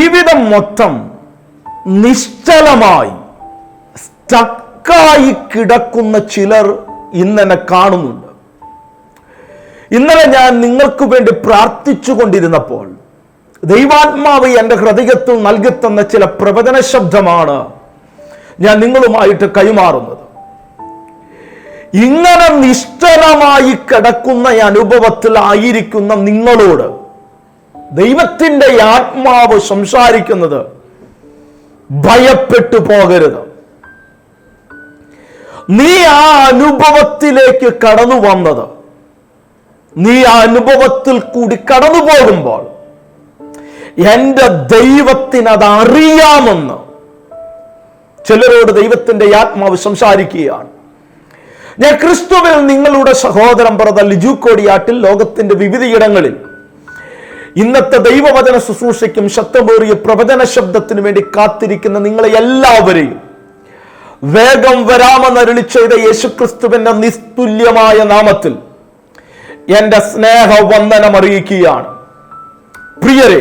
ജീവിതം മൊത്തം നിശ്ചലമായി സ്റ്റക്കായി കിടക്കുന്ന ചിലർ ഇന്നെന്നെ കാണുന്നുണ്ട്. ഇന്നലെ ഞാൻ നിങ്ങൾക്ക് വേണ്ടി പ്രാർത്ഥിച്ചു കൊണ്ടിരുന്നപ്പോൾ ദൈവാത്മാവ് എന്റെ ഹൃദയത്തിൽ നൽകിത്തന്ന ചില പ്രവചന ശബ്ദമാണ് ഞാൻ നിങ്ങളുമായിട്ട് കൈമാറുന്നത്. ഇങ്ങനെ നിശ്ചലമായി കിടക്കുന്ന അനുഭവത്തിലായിരിക്കുന്ന നിങ്ങളോട് ദൈവത്തിന്റെ ആത്മാവ് സംസാരിക്കുന്നത് ഭയപ്പെട്ടു പോകരുത്. നീ ആ അനുഭവത്തിലേക്ക് കടന്നു വന്നത്. നീ ആ അനുഭവത്തിൽ കൂടി കടന്നു പോകുമ്പോൾ എന്റെ ദൈവത്തിന് അത് അറിയാമെന്ന് ചിലരോട് ദൈവത്തിന്റെ ആത്മാവ് സംസാരിക്കുകയാണ്. ഞാൻ ക്രിസ്തുവിൽ നിങ്ങളുടെ സഹോദരൻ പറഞ്ഞ ലിജു കോടിയാട്ടിൽ ലോകത്തിന്റെ വിവിധയിടങ്ങളിൽ ഇന്നത്തെ ദൈവവചന ശുശ്രൂഷയ്ക്കും ശബ്ദമേറിയ പ്രവചന ശബ്ദത്തിനു വേണ്ടി കാത്തിരിക്കുന്ന നിങ്ങളെ എല്ലാവരെയും വേഗം വരാമെന്നരുളി ചെയ്ത യേശുക്രിസ്തുവിന്റെ നിസ്തുല്യമായ നാമത്തിൽ എന്റെ സ്നേഹവന്ദനം അറിയിക്കുകയാണ്. പ്രിയരെ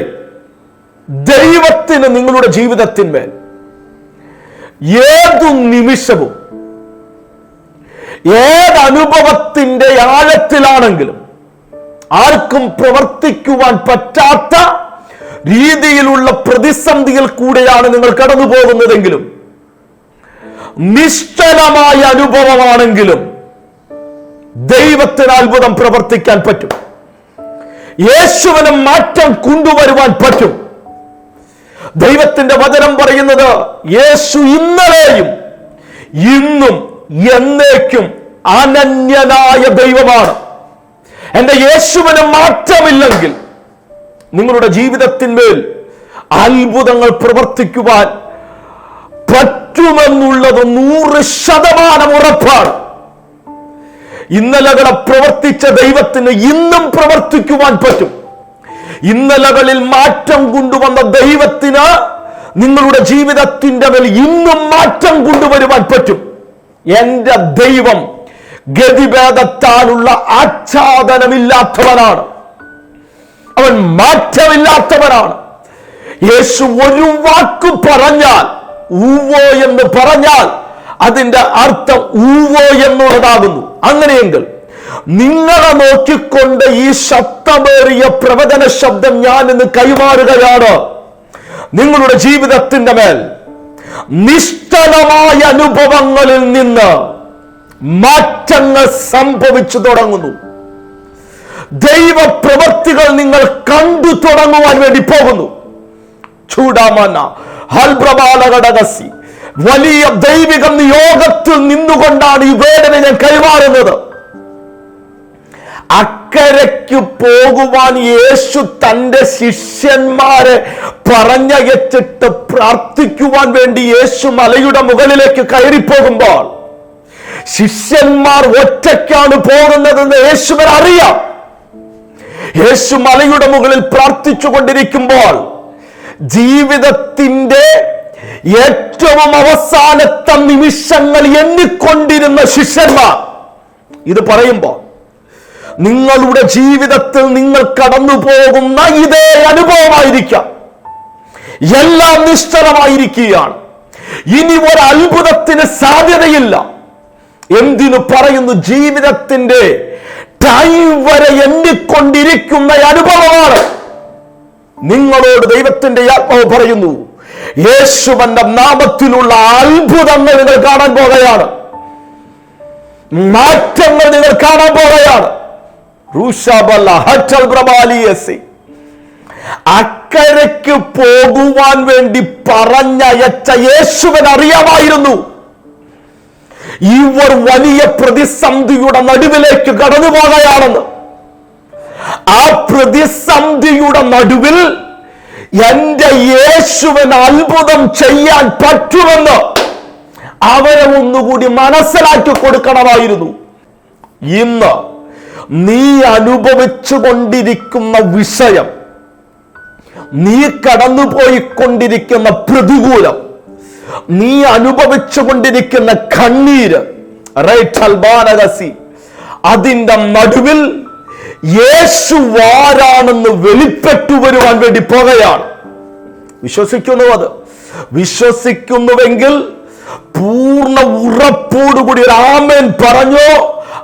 ദൈവത്തിന് നിങ്ങളുടെ ജീവിതത്തിന്മേൽ ഏതു നിമിഷവും ഏത് അനുഭവത്തിന്റെ ആഴത്തിലാണെങ്കിലും ആർക്കും പ്രവർത്തിക്കുവാൻ പറ്റാത്ത രീതിയിലുള്ള പ്രതിസന്ധിയിൽ കൂടെയാണ് നിങ്ങൾ കടന്നു പോകുന്നതെങ്കിലും നിശ്ചലമായ അനുഭവമാണെങ്കിലും ദൈവത്തിന് അത്ഭുതം പ്രവർത്തിക്കാൻ പറ്റും. യേശുവിന് മാറ്റം കൊണ്ടുവരുവാൻ പറ്റും. ദൈവത്തിന്റെ വചനം പറയുന്നത് യേശു ഇന്നലെയും ഇന്നും എന്നേക്കും അനന്യനായ ദൈവമാണ്. എന്റെ യേശുവിന് മാറ്റമില്ലെങ്കിൽ നിങ്ങളുടെ ജീവിതത്തിന്മേൽ അത്ഭുതങ്ങൾ പ്രവർത്തിക്കുവാൻ പറ്റുമെന്നുള്ളത് നൂറ് ശതമാനം ഉറപ്പാണ്. ഇന്നലകളെ പ്രവർത്തിച്ച ദൈവത്തിന് ഇന്നും പ്രവർത്തിക്കുവാൻ പറ്റും. ഇന്നലകളിൽ മാറ്റം കൊണ്ടുവന്ന ദൈവത്തിന് നിങ്ങളുടെ ജീവിതത്തിന്റെ മേൽ ഇന്നും മാറ്റം കൊണ്ടുവരുവാൻ പറ്റും. എന്റെ ദൈവം ഗതിഭേദത്താലുള്ള ആച്ഛാദനമില്ലാത്തവനാണ്. അവൻ മാറ്റമില്ലാത്തവനാണ്. യേശു ഒരു വാക്ക് പറഞ്ഞാൽ ഊവോ എന്ന് പറഞ്ഞാൽ അതിന്റെ അർത്ഥം ഊവോ എന്നുള്ളതാകുന്നു. അങ്ങനെയെങ്കിൽ നിങ്ങളെ നോക്കിക്കൊണ്ട് ഈ ശബ്ദമേറിയ പ്രവചന ശബ്ദം ഞാൻ ഇന്ന് കൈമാറുകയാണ്. നിങ്ങളുടെ ജീവിതത്തിന്റെ മേൽ നിഷ്ഠലമായ അനുഭവങ്ങളിൽ നിന്ന് മാറ്റങ്ങൾ സംഭവിച്ചു തുടങ്ങുന്നു. ദൈവ പ്രവൃത്തികൾ നിങ്ങൾ കണ്ടു തുടങ്ങുവാൻ വേണ്ടി പോകുന്നു. ചൂടാമന ഹൽപ്രബാലകടകസി വലിയ ദൈവിക നിയോഗത്തിൽ നിന്നുകൊണ്ടാണ് ഈ വേദന ഞാൻ കൈമാറുന്നത്. അക്കരയ്ക്ക് പോകുവാൻ യേശു തന്റെ ശിഷ്യന്മാരെ പറഞ്ഞയച്ചിട്ട് പ്രാർത്ഥിക്കുവാൻ വേണ്ടി യേശു മലയുടെ മുകളിലേക്ക് കയറിപ്പോകുമ്പോൾ ശിഷ്യന്മാർ ഒറ്റയ്ക്കാണ് പോകുന്നതെന്ന് യേശുവൻ അറിയാം. യേശു മലയുടെ മുകളിൽ പ്രാർത്ഥിച്ചു കൊണ്ടിരിക്കുമ്പോൾ ജീവിതത്തിന്റെ ഏറ്റവും അവസാനത്തെ നിമിഷങ്ങൾ എണ്ണിക്കൊണ്ടിരുന്ന ശിഷ്യന്മാർ ഇത് പറയുമ്പോൾ നിങ്ങളുടെ ജീവിതത്തിൽ നിങ്ങൾ കടന്നു പോകുന്ന ഇതേ അനുഭവമായിരിക്കാം. എല്ലാം നിശ്ചലമായിരിക്കുകയാണ്. ഇനി ഒരു അത്ഭുതത്തിന് സാധ്യതയില്ല. എന്തിനു പറയുന്നു ജീവിതത്തിന്റെ ടൈം വരെ എണ്ണിക്കൊണ്ടിരിക്കുന്ന അനുഭവമാണ്. നിങ്ങളോട് ദൈവത്തിന്റെ ആത്മാവ് പറയുന്നു യേശുവന്റെ നാമത്തിലുള്ള അത്ഭുതങ്ങൾ നിങ്ങൾ കാണാൻ പോകുകയാണ് മാറ്റങ്ങൾ നിങ്ങൾ കാണാൻ പോകുകയാണ് അക്കരയ്ക്ക് പോകുവാൻ വേണ്ടി പറഞ്ഞയച്ച യേശുവൻ അറിയാമായിരുന്നു. ഇവർ വലിയ പ്രതിസന്ധിയുടെ നടുവിലേക്ക് കടന്നു പോകുകയാണെന്ന് ആ പ്രതിസന്ധിയുടെ നടുവിൽ എന്റെ യേശുവിന് അത്ഭുതം ചെയ്യാൻ പറ്റുമെന്ന് അവരെ ഒന്നുകൂടി മനസ്സിലാക്കി കൊടുക്കണമായിരുന്നു. ഇന്ന് നീ അനുഭവിച്ചു കൊണ്ടിരിക്കുന്ന വിഷയം നീ കടന്നുപോയിക്കൊണ്ടിരിക്കുന്ന പ്രതികൂലം നീ അനുഭവിച്ചു കൊണ്ടിരിക്കുന്ന കണ്ണീര് അതിന്റെ നടുവിൽ യേശു ആരാണെന്ന് വെളിപ്പെട്ടു വരുവാൻ വേണ്ടി പോകുകയാണ് വിശ്വസിക്കുന്നു അത്. വിശ്വസിക്കുന്നുവെങ്കിൽ പൂർണ ഉറപ്പോടുകൂടി കൂടി ആമേൻ പറഞ്ഞോ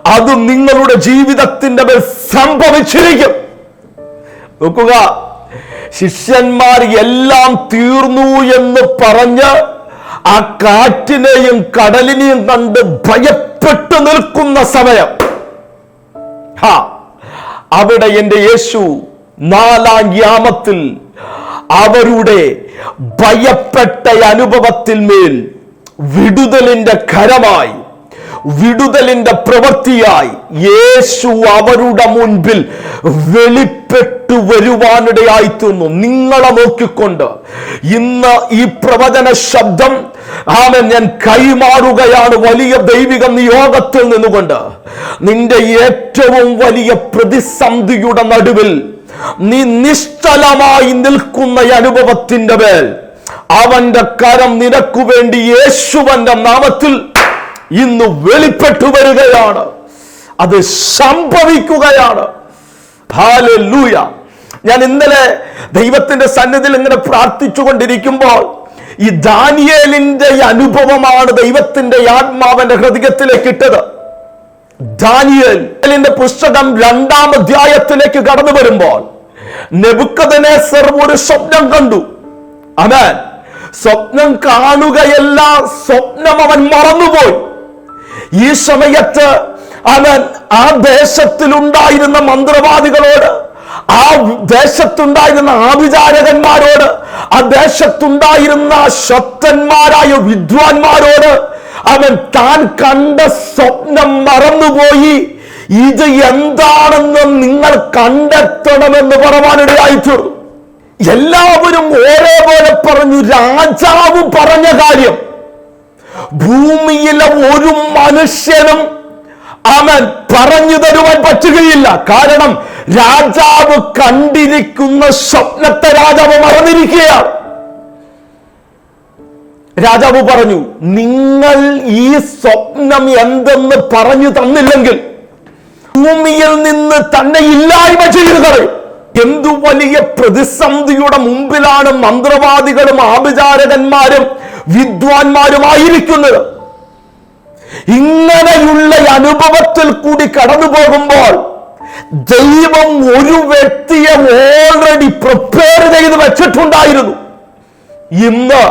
അത് നിങ്ങളുടെ ജീവിതത്തിന്റെ മേൽ സംഭവിച്ചിരിക്കും. നോക്കുക ശിഷ്യന്മാർ എല്ലാം തീർന്നു എന്ന് പറഞ്ഞ് ആ കാറ്റിനെയും കടലിനെയും കണ്ട് ഭയപ്പെട്ടു നിൽക്കുന്ന സമയം. അവിടെ എന്റെ യേശു നാലാം യാമത്തിൽ അവരുടെ ഭയപ്പെട്ട അനുഭവത്തിൽ മേൽ വിടുതലിന്റെ കരമായി വിടുതലിന്റെ പ്രവൃത്തിയായി. യേശു അവരുടെ മുൻപിൽ വെളിപ്പെട്ടു വരുവാനിടയായി തീർന്നു നിങ്ങളെ നോക്കിക്കൊണ്ട് ഇന്ന് ഈ പ്രവചന ശബ്ദം ആമൻ ഞാൻ കൈമാറുകയാണ് വലിയ ദൈവിക നിയോഗത്തിൽ നിന്നുകൊണ്ട്. നിന്റെ ഏറ്റവും വലിയ പ്രതിസന്ധിയുടെ നടുവിൽ നീ നിശ്ചലമായി നിൽക്കുന്ന അനുഭവത്തിന്റെ മേൽ അവന്റെ കരം നിനക്കു വേണ്ടി യേശുവന്റെ നാമത്തിൽ ഇന്ന് വെളിപ്പെട്ടു വരികയാണ്. അത് സംഭവിക്കുകയാണ്. ഞാൻ ഇന്നലെ ദൈവത്തിന്റെ സന്നിധിയിൽ ഇങ്ങനെ പ്രാർത്ഥിച്ചു കൊണ്ടിരിക്കുമ്പോൾ ഈ ദാനിയേലിന്റെ അനുഭവമാണ് ദൈവത്തിന്റെ ആത്മാവന്റെ ഹൃദയത്തിലേക്ക് ഇട്ടത്. ദാനിയേലിന്റെ പുസ്തകം രണ്ടാം അധ്യായത്തിലേക്ക് കടന്നു വരുമ്പോൾ നെബുക്കതനേസർ ഒരു സ്വപ്നം കണ്ടു. അവൻ സ്വപ്നം കാണുകയല്ല സ്വപ്നം അവൻ മറന്നുപോയി. ഈ സമയത്ത് അവൻ ആ ദേശത്തിലുണ്ടായിരുന്ന മന്ത്രവാദികളോട് ആ ദേശത്തുണ്ടായിരുന്ന ആഭിചാരകന്മാരോട് ആ ദേശത്തുണ്ടായിരുന്ന ശക്തന്മാരായ വിദ്വാൻമാരോട് അവൻ താൻ കണ്ട സ്വപ്നം മറന്നുപോയി. ഇത് എന്താണെന്ന് നിങ്ങൾ കണ്ടെത്തണമെന്ന് പറവാനിടയായി തീർന്നു എല്ലാവരും ഒരേപോലെ പറഞ്ഞു രാജാവ് പറഞ്ഞ കാര്യം ഭൂമിയിലെ ഒരു മനുഷ്യനും അവൻ പറഞ്ഞു തരുവാൻ പറ്റുകയില്ല. കാരണം രാജാവ് കണ്ടിരിക്കുന്ന സ്വപ്നത്തെ രാജാവ് മറന്നിരിക്കുകയാണ്. രാജാവ് പറഞ്ഞു നിങ്ങൾ ഈ സ്വപ്നം എന്തെന്ന് പറഞ്ഞു തന്നില്ലെങ്കിൽ ഭൂമിയിൽ നിന്ന് തന്നെ ഇല്ലായ്മ ചെയ്തു എന്തു വലിയ പ്രതിസന്ധിയുടെ മുമ്പിലാണ് മന്ത്രവാദികളും ആഭിചാരകന്മാരും വിദ്വാൻമാരുമായിരിക്കുന്നത്. ഇങ്ങനെയുള്ള അനുഭവത്തിൽ കൂടി കടന്നു പോകുമ്പോൾ ദൈവം ഒരു വ്യക്തിയെ ഓൾറെഡി പ്രിപ്പയർ ചെയ്ത് വെച്ചിട്ടുണ്ടായിരുന്നു. ഇന്ന്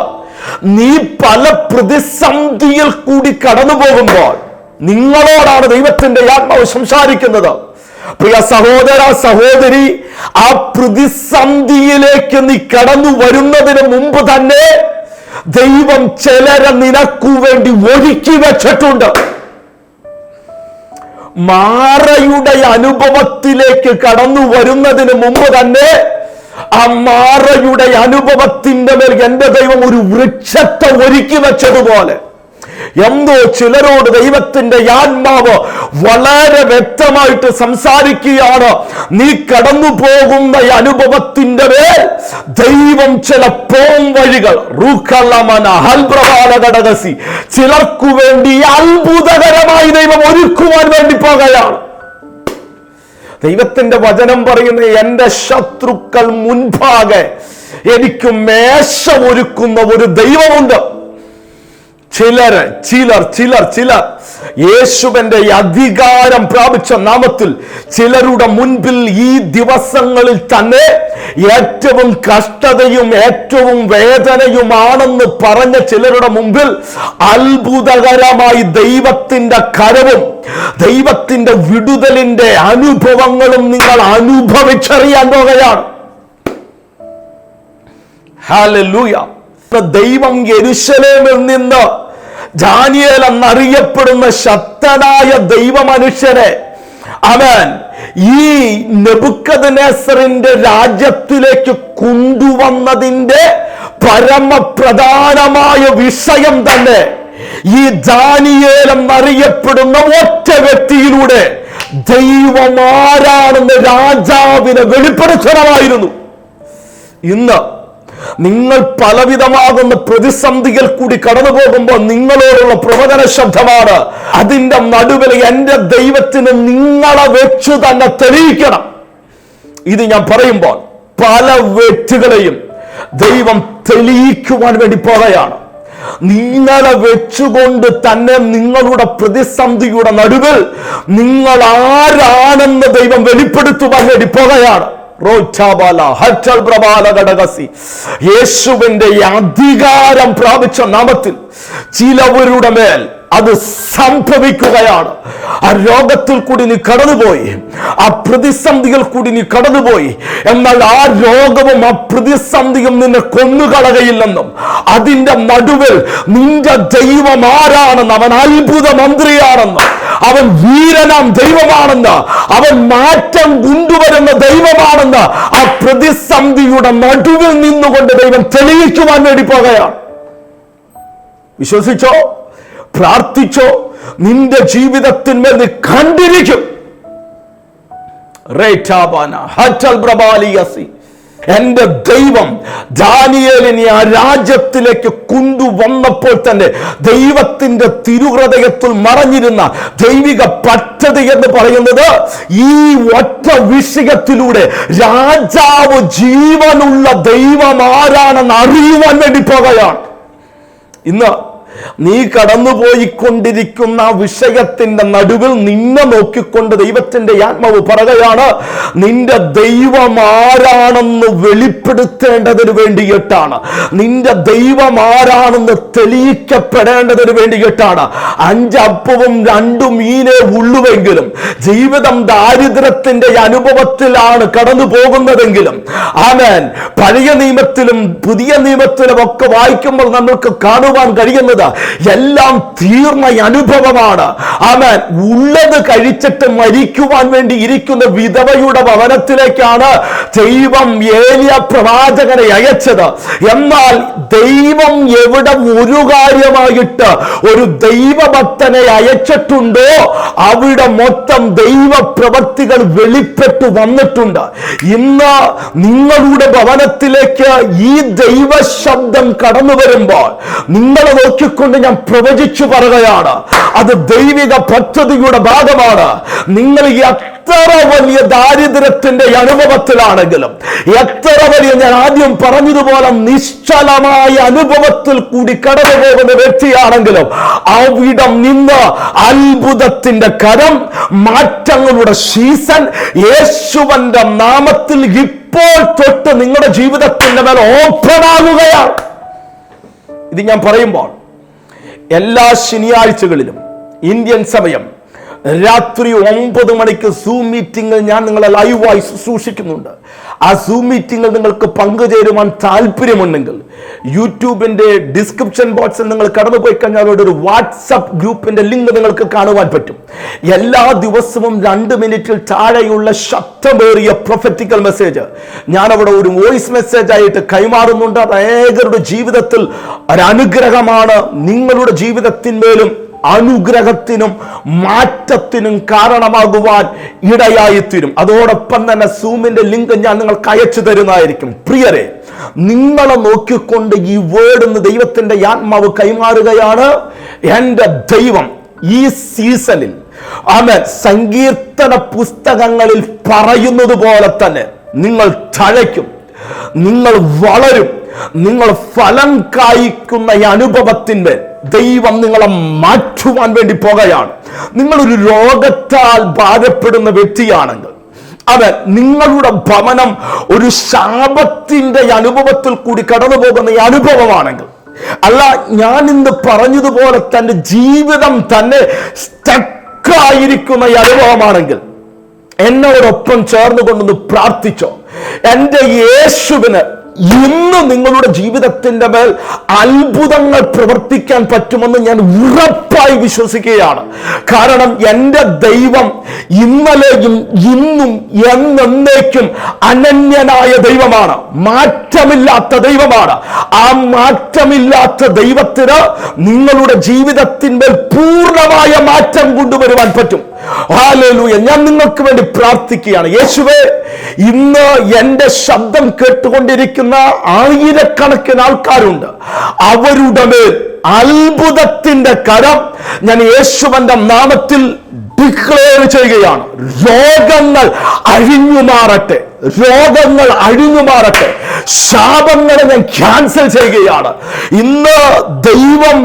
നീ പല പ്രതിസന്ധിയിൽ കൂടി കടന്നു പോകുമ്പോൾ നിങ്ങളോടാണ് ദൈവത്തിന്റെ ആത്മാവ് സംസാരിക്കുന്നത്. പ്രിയ സഹോദര സഹോദരി ആ പ്രതിസന്ധിയിലേക്ക് നീ കടന്നു വരുന്നതിന് മുമ്പ് തന്നെ ദൈവം ചിലരെ നിനക്കു വേണ്ടി ഒരുക്കി വെച്ചിട്ടുണ്ട്. മാറയുടെ അനുഭവത്തിലേക്ക് കടന്നു വരുന്നതിന് മുമ്പ് തന്നെ ആ മാറയുടെ അനുഭവത്തിന്റെ മേൽ എന്റെ ദൈവം ഒരു വൃക്ഷത്തെ ഒരുക്കി വെച്ചതുപോലെ എന്തോ ചിലരോട് ദൈവത്തിന്റെ ആത്മാവ് വളരെ വ്യക്തമായിട്ട് സംസാരിക്കുകയാണ്. നീ കടന്നു പോകുന്ന അനുഭവത്തിന്റെ മേൽ ദൈവം ചില പോം വഴികൾ ഘടകസി ചിലർക്കു വേണ്ടി അത്ഭുതകരമായി ദൈവം ഒരുക്കുവാൻ വേണ്ടി പോകുകയാണ്. ദൈവത്തിന്റെ വചനം പറയുന്ന എന്റെ ശത്രുക്കൾ മുൻപാകെ എനിക്ക് മേശ ഒരുക്കുന്ന ഒരു ദൈവമുണ്ട്. ചിലർ ചിലർ ചിലർ ചിലർ യേശുവിന്റെ അധികാരം പ്രാപിച്ച നാമത്തിൽ ചിലരുടെ മുൻപിൽ ഈ ദിവസങ്ങളിൽ തന്നെ ഏറ്റവും കഷ്ടതയും ഏറ്റവും വേദനയുമാണെന്ന് പറഞ്ഞ ചിലരുടെ മുമ്പിൽ അത്ഭുതകരമായി ദൈവത്തിന്റെ കരവും ദൈവത്തിന്റെ വിടുതലിന്റെ അനുഭവങ്ങളും നിങ്ങൾ അനുഭവിച്ചറിയാൻ പോകുകയാണ്. ഹാലൂയ ദൈവം എരിശലേമിൽ നിന്ന് ജാനിയേൽ എന്നറിയപ്പെടുന്ന ശക്തനായ ദൈവമനുഷ്യനെ അവൻ ഈ നെബുക്കദ്നേസറിന്റെ രാജ്യത്തിലേക്ക് കൊണ്ടുവന്നതിന്റെ പരമപ്രധാനമായ വിഷയം തന്നെ ഈ ദാനിയേൽ എന്നറിയപ്പെടുന്ന ഒറ്റ വ്യക്തിയിലൂടെ ദൈവം ആരാണെന്ന് രാജാവിനെ വെളിപ്പെടുത്തണമായിരുന്നു. ഇന്ന് നിങ്ങൾ പലവിധമാകുന്ന പ്രതിസന്ധികൾ കൂടി കടന്നു പോകുമ്പോൾ നിങ്ങളോടുള്ള പ്രവചന ശബ്ദമാണ്. അതിന്റെ നടുവിൽ എന്റെ ദൈവത്തിന് നിങ്ങളെ വെച്ച് തന്നെ തെളിയിക്കണം. ഇത് ഞാൻ പറയുമ്പോൾ പല വ്യക്തികളെയും ദൈവം തെളിയിക്കുവാൻ വേണ്ടി പോകുകയാണ് നിങ്ങളെ വെച്ചുകൊണ്ട് തന്നെ നിങ്ങളുടെ പ്രതിസന്ധിയുടെ നടുവിൽ നിങ്ങൾ ആരാണെന്ന് ദൈവം വെളിപ്പെടുത്തുവാൻ വേണ്ടി പോകുകയാണ് യേശുവിന്റെ അധികാരം പ്രാപിച്ച നാമത്തിൽ ചിലവരുടെ മേൽ അത് സംഭവിക്കുകയാണ്. ആ രോഗത്തിൽ കൂടി നീ കടന്നുപോയി. ആ പ്രതിസന്ധികൾ കൂടി നീ കടന്നുപോയി. എന്നാൽ ആ രോഗവും ആ പ്രതിസന്ധിയും നിന്നെ കൊന്നുകളകയില്ലെന്നും അതിന്റെ നടുവിൽ നിന്റെ ദൈവം ആരാണെന്ന് അവൻ അത്ഭുത മന്ത്രിയാണെന്ന് അവൻ വീരനാം ദൈവമാണെന്ന് അവൻ മാറ്റം കൊണ്ടുവരുന്ന ദൈവമാണെന്ന് ആ പ്രതിസന്ധിയുടെ നടുവിൽ നിന്നുകൊണ്ട് ദൈവം തെളിയിക്കുവാൻ വേണ്ടി പോകുകയാണ്. വിശ്വസിച്ചോ? പ്രാർത്ഥിച്ചോ? നിന്റെ ജീവിതത്തിന്മേൽ നീ കണ്ടിരിക്കും. എന്റെ ദൈവം ദാനിയേലിനെ ആ രാജ്യത്തിലേക്ക് കൊണ്ടുവന്നപ്പോൾ തന്നെ ദൈവത്തിന്റെ തിരുഹൃദയത്തിൽ മറഞ്ഞിരുന്ന ദൈവിക പദ്ധതി എന്ന് പറയുന്നത് ഈ ഒറ്റ വിഷയത്തിലൂടെ രാജാവ് ജീവനുള്ള ദൈവം ആരാണെന്ന് അറിയുവാൻ വേണ്ടി പോകുകയാണ് ഇന്ന് നീ കടന്നുപോയിക്കൊണ്ടിരിക്കുന്ന വിഷയത്തിന്റെ നടുവിൽ നിന്നെ നോക്കിക്കൊണ്ട് ദൈവത്തിന്റെ ആത്മാവ് പറയുകയാണ് നിന്റെ ദൈവം ആരാണെന്ന് വെളിപ്പെടുത്തേണ്ടതിന് വേണ്ടിയിട്ടാണ്. നിന്റെ ദൈവം ആരാണെന്ന് തെളിയിക്കപ്പെടേണ്ടതിന് വേണ്ടിയിട്ടാണ്. അഞ്ചപ്പവും രണ്ടു മീനെ ഉള്ളുവെങ്കിലും ജീവിതം ദാരിദ്ര്യത്തിന്റെ അനുഭവത്തിലാണ് കടന്നു പോകുന്നതെങ്കിലും ആമേൻ. പഴയ നിയമത്തിലും പുതിയ നിയമത്തിലും ഒക്കെ വായിക്കുമ്പോൾ നമ്മൾക്ക് കാണുവാൻ കഴിയുന്നത് എല്ലാം തീർന്ന അനുഭവമാണ്. ആമേൻ. ഉള്ളത് കഴിച്ചിട്ട് മരിക്കുവാൻ വേണ്ടി ഇരിക്കുന്ന വിധവയുടെ ഭവനത്തിലേക്കാണ് ദൈവം ഏലിയ പ്രവാചകനെ അയച്ചത്. എന്നാൽ ദൈവം എവിടെ ഒരു കാര്യമായിട്ട് ഒരു ദൈവഭക്തനെ അയച്ചിട്ടുണ്ടോ? അവിടെ മൊത്തം ദൈവ പ്രവൃത്തികൾ വെളിപ്പെട്ടു വന്നിട്ടുണ്ട്. ഇന്ന് നിങ്ങളുടെ ഭവനത്തിലേക്ക് ഈ ദൈവശബ്ദം കടന്നു വരുമ്പോൾ നിങ്ങളെ നോക്കിക്കൊണ്ട് ഞാൻ പ്രവചിച്ചു പറയുകയാണ്. അത് ദൈവിക പദ്ധതിയുടെ ഭാഗമാണ്. നിങ്ങൾ ഈ എത്ര വലിയ ദാരിദ്ര്യത്തിന്റെ അനുഭവത്തിലാണെങ്കിലും എത്ര വലിയ ഞാൻ ആദ്യം പറഞ്ഞതുപോലെ നിശ്ചലമായ അനുഭവത്തിൽ കൂടി കടന്നു പോകുന്ന വ്യക്തിയാണെങ്കിലും അവിടം നിന്ന് അത്ഭുതത്തിന്റെ കരം മാറ്റങ്ങളുടെ സീസൺ യേശുവന്റെ നാമത്തിൽ ഇപ്പോൾ തൊട്ട് നിങ്ങളുടെ ജീവിതത്തിന്റെ മേൽ ഓപ്പൺ ആകുകയാണ് ഇത് ഞാൻ പറയുമ്പോൾ എല്ലാ ശനിയാഴ്ചകളിലും ഇന്ത്യൻ സമയം രാത്രി ഒമ്പത് മണിക്ക് സൂം മീറ്റിംഗിൽ ഞാൻ നിങ്ങളെ ലൈവായി ശുശ്രൂഷിക്കുന്നുണ്ട്. ആ സൂം മീറ്റിംഗിൽ നിങ്ങൾക്ക് പങ്കുചേരുവാൻ താല്പര്യമുണ്ടെങ്കിൽ യൂട്യൂബിന്റെ ഡിസ്ക്രിപ്ഷൻ ബോക്സിൽ നിങ്ങൾ കടന്നുപോയി കഴിഞ്ഞാൽ അവിടെ ഒരു വാട്സപ്പ് ഗ്രൂപ്പിന്റെ ലിങ്ക് നിങ്ങൾക്ക് കാണുവാൻ പറ്റും. എല്ലാ ദിവസവും രണ്ട് മിനിറ്റിൽ താഴെയുള്ള ശക്തമേറിയ പ്രൊഫറ്റിക്കൽ മെസ്സേജ് ഞാൻ അവിടെ ഒരു വോയിസ് മെസ്സേജ് ആയിട്ട് കൈമാറുന്നുണ്ട്. അത് ഏകരുടെ ജീവിതത്തിൽ ഒരനുഗ്രഹമാണ് നിങ്ങളുടെ ജീവിതത്തിന്മേലും അനുഗ്രഹത്തിനും മാറ്റത്തിനും കാരണമാകുവാൻ ഇടയായിത്തീരും. അതോടൊപ്പം തന്നെ സൂമിന്റെ ലിങ്ക് ഞാൻ നിങ്ങൾക്ക് അയച്ചു തരുന്നതായിരിക്കും. പ്രിയരെ നിങ്ങളെ നോക്കിക്കൊണ്ട് ഈ വേർഡ് എന്ന് ദൈവത്തിന്റെ ആത്മാവ് കൈമാറുകയാണ് എന്റെ ദൈവം ഈ സീസണിൽ അമൻ സങ്കീർത്തന പുസ്തകങ്ങളിൽ പറയുന്നത് പോലെ തന്നെ നിങ്ങൾ തഴയ്ക്കും നിങ്ങൾ വളരും നിങ്ങൾ ഫലം കായ്ക്കുന്ന ഈ അനുഭവത്തിന്റെ ദൈവം നിങ്ങളെ മാറ്റുവാൻ വേണ്ടി പോകുകയാണ്. നിങ്ങളൊരു രോഗത്താൽ ബാധപ്പെടുന്ന വ്യക്തിയാണെങ്കിൽ അവൻ നിങ്ങളുടെ ഭവനം ഒരു ശാപത്തിന്റെ അനുഭവത്തിൽ കൂടി കടന്നു പോകുന്ന അനുഭവമാണെങ്കിൽ അല്ല ഞാൻ ഇന്ന് പറഞ്ഞതുപോലെ തന്റെ ജീവിതം തന്നെ സ്റ്റക്കായിരിക്കുന്ന അനുഭവമാണെങ്കിൽ എന്നോടൊപ്പം ചേർന്നുകൊണ്ടൊന്ന് പ്രാർത്ഥിച്ചോ. എന്റെ യേശുവിന് ഇന്ന് നിങ്ങളുടെ ജീവിതത്തിന്റെ മേൽ അത്ഭുതങ്ങൾ പ്രവർത്തിക്കാൻ പറ്റുമെന്ന് ഞാൻ ഉറപ്പായി വിശ്വസിക്കുകയാണ്. കാരണം എന്റെ ദൈവം ഇന്നലെയും ഇന്നും എന്നേക്കും അനന്യനായ ദൈവമാണ്. മാറ്റമില്ലാത്ത ദൈവമാണ്. ആ മാറ്റമില്ലാത്ത ദൈവത്തിന് നിങ്ങളുടെ ജീവിതത്തിന്റെ പൂർണമായ മാറ്റം കൊണ്ടുവരുവാൻ പറ്റും. ഞാൻ നിങ്ങൾക്ക് വേണ്ടി പ്രാർത്ഥിക്കുകയാണ്. യേശുവേ ഇന്ന് എന്റെ ശബ്ദം കേട്ടുകൊണ്ടിരിക്കുന്ന ആയിരക്കണക്കിന് ആൾക്കാരുണ്ട്. അവരുടെ മേൽ അത്ഭുതത്തിന്റെ കരം ഞാൻ യേശുവന്റെ നാമത്തിൽ ഡിക്ലെയർ ചെയ്യുകയാണ്. രോഗങ്ങൾ അഴിഞ്ഞു മാറട്ടെ രോഗങ്ങൾ അഴിഞ്ഞു മാറട്ടെ ശാപങ്ങളെ ഞാൻ ക്യാൻസൽ ചെയ്യുകയാണ്. ഇന്ന് ദൈവം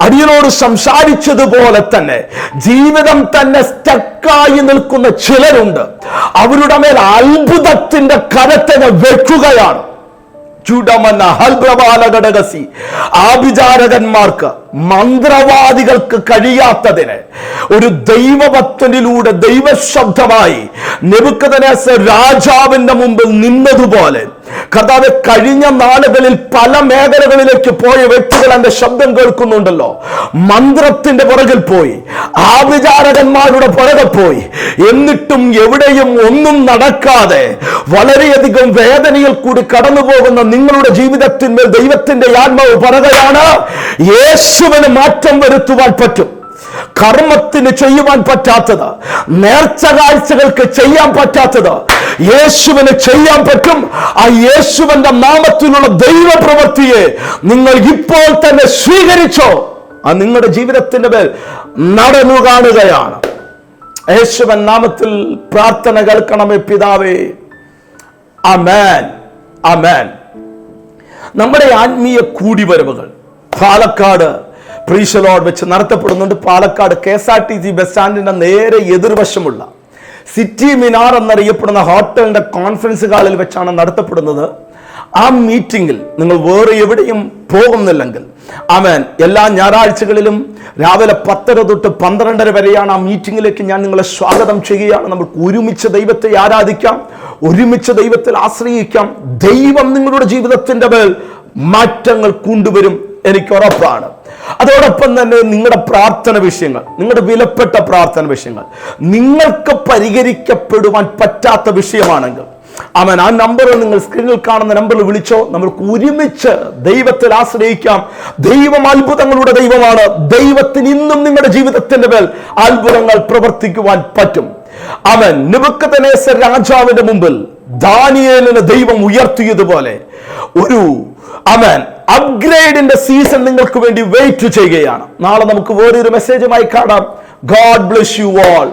അടിയനോട് സംസാരിച്ചതുപോലെ തന്നെ ജീവിതം തന്നെ സ്റ്റക്കായി നിൽക്കുന്ന ചിലരുണ്ട്. അവരുടെ മേൽ അത്ഭുതത്തിന്റെ കരത്തെ വെക്കുകയാണ്. ചുടമന ഹൽബ്രവാലഘടകസി ആഭിചാരകന്മാർക്ക് മന്ത്രവാദികൾക്ക് കഴിയാത്തതിന് ഒരു ദൈവഭക്തനിലൂടെ ദൈവശബ്ദമായി നെബുക്കതനേസർ രാജാവിന്റെ മുമ്പിൽ നിന്നതുപോലെ കർത്താവ് കഴിഞ്ഞ നാളുകളിൽ പല മേഖലകളിലേക്ക് പോയ വ്യക്തികൾ എന്റെ ശബ്ദം കേൾക്കുന്നുണ്ടല്ലോ. മന്ത്രത്തിന്റെ പുറകിൽ പോയി ആവിചാരകന്മാരുടെ പുറകെ പോയി. എന്നിട്ടും എവിടെയും ഒന്നും നടക്കാതെ വളരെയധികം വേദനയിൽ കൂടി കടന്നു പോകുന്ന നിങ്ങളുടെ ജീവിതത്തിന്മേൽ ദൈവത്തിന്റെ ആത്മാവ് പറയുകയാണ് യേശുവിന് മാറ്റം വരുത്തുവാൻ പറ്റും. കർമ്മത്തിന് ചെയ്യുവാൻ പറ്റാത്തത് നേർച്ച കാഴ്ചകൾക്ക് ചെയ്യാൻ പറ്റാത്തത് യേശുവിന് ചെയ്യാൻ പറ്റും. ആ യേശുവിന്റെ നാമത്തിലുള്ള ദൈവപ്രവൃത്തിയെ നിങ്ങൾ ഇപ്പോൾ തന്നെ സ്വീകരിച്ചോ. ആ നിങ്ങളുടെ ജീവിതത്തിന്റെ മേൽ നടന്നു കാണുകയാണ്. യേശുവൻ നാമത്തിൽ പ്രാർത്ഥന കേൾക്കണമേ പിതാവേ. അമേൻ അമേൻ നമ്മുടെ ആത്മീയ കൂടിവരവുകൾ പാലക്കാട് പ്രീശലോഡ് വെച്ച് നടത്തപ്പെടുന്നുണ്ട്. Palakkad K S R T C bus സ്റ്റാൻഡിന്റെ നേരെ എതിർവശമുള്ള സിറ്റി മിനാർ എന്നറിയപ്പെടുന്ന ഹോട്ടലിന്റെ കോൺഫറൻസ് ഹാളിൽ വെച്ചാണ് നടത്തപ്പെടുന്നത്. ആ മീറ്റിംഗിൽ നിങ്ങൾ വേറെ എവിടെയും പോകുന്നില്ലെങ്കിൽ അവൻ എല്ലാ ഞായറാഴ്ചകളിലും രാവിലെ പത്തര തൊട്ട് പന്ത്രണ്ടര വരെയാണ് ആ മീറ്റിങ്ങിലേക്ക് ഞാൻ നിങ്ങളെ സ്വാഗതം ചെയ്യുകയാണ്. നമുക്ക് ഒരുമിച്ച് ദൈവത്തെ ആരാധിക്കാം ഒരുമിച്ച് ദൈവത്തിൽ ആശ്രയിക്കാം. ദൈവം നിങ്ങളുടെ ജീവിതത്തിന്റെ മേൽ മാറ്റങ്ങൾ കൊണ്ടുവരും. എനിക്ക് ഉറപ്പാണ് അതോടൊപ്പം തന്നെ നിങ്ങളുടെ പ്രാർത്ഥന വിഷയങ്ങൾ നിങ്ങളുടെ വിലപ്പെട്ട പ്രാർത്ഥന വിഷയങ്ങൾ നിങ്ങൾക്ക് പരിഹരിക്കപ്പെടുവാൻ പറ്റാത്ത വിഷയമാണെങ്കിൽ അവൻ ആ നമ്പർ നിങ്ങൾ സ്ക്രീനിൽ കാണുന്ന നമ്പറിൽ വിളിച്ചോ നമുക്ക് ഒരുമിച്ച് ദൈവത്തിൽ ആശ്രയിക്കാം. ദൈവം അത്ഭുതങ്ങളുടെ ദൈവമാണ്. ദൈവത്തിന് ഇന്നും നിങ്ങളുടെ ജീവിതത്തിന്റെ മേൽ അത്ഭുതങ്ങൾ പ്രവർത്തിക്കുവാൻ പറ്റും. അവൻ നിബക്കതനേസർ രാജാവിന്റെ മുമ്പിൽ ദാനിയേലിന് ദൈവം ഉയർത്തിയതുപോലെ ഒരു അവൻ അപ്ഗ്രേഡിന്റെ സീസൺ നിങ്ങൾക്ക് വേണ്ടി വെയിറ്റ് ചെയ്യുകയാണ്. നാളെ നമുക്ക് വേറൊരു മെസ്സേജുമായി കാണാം. God bless you all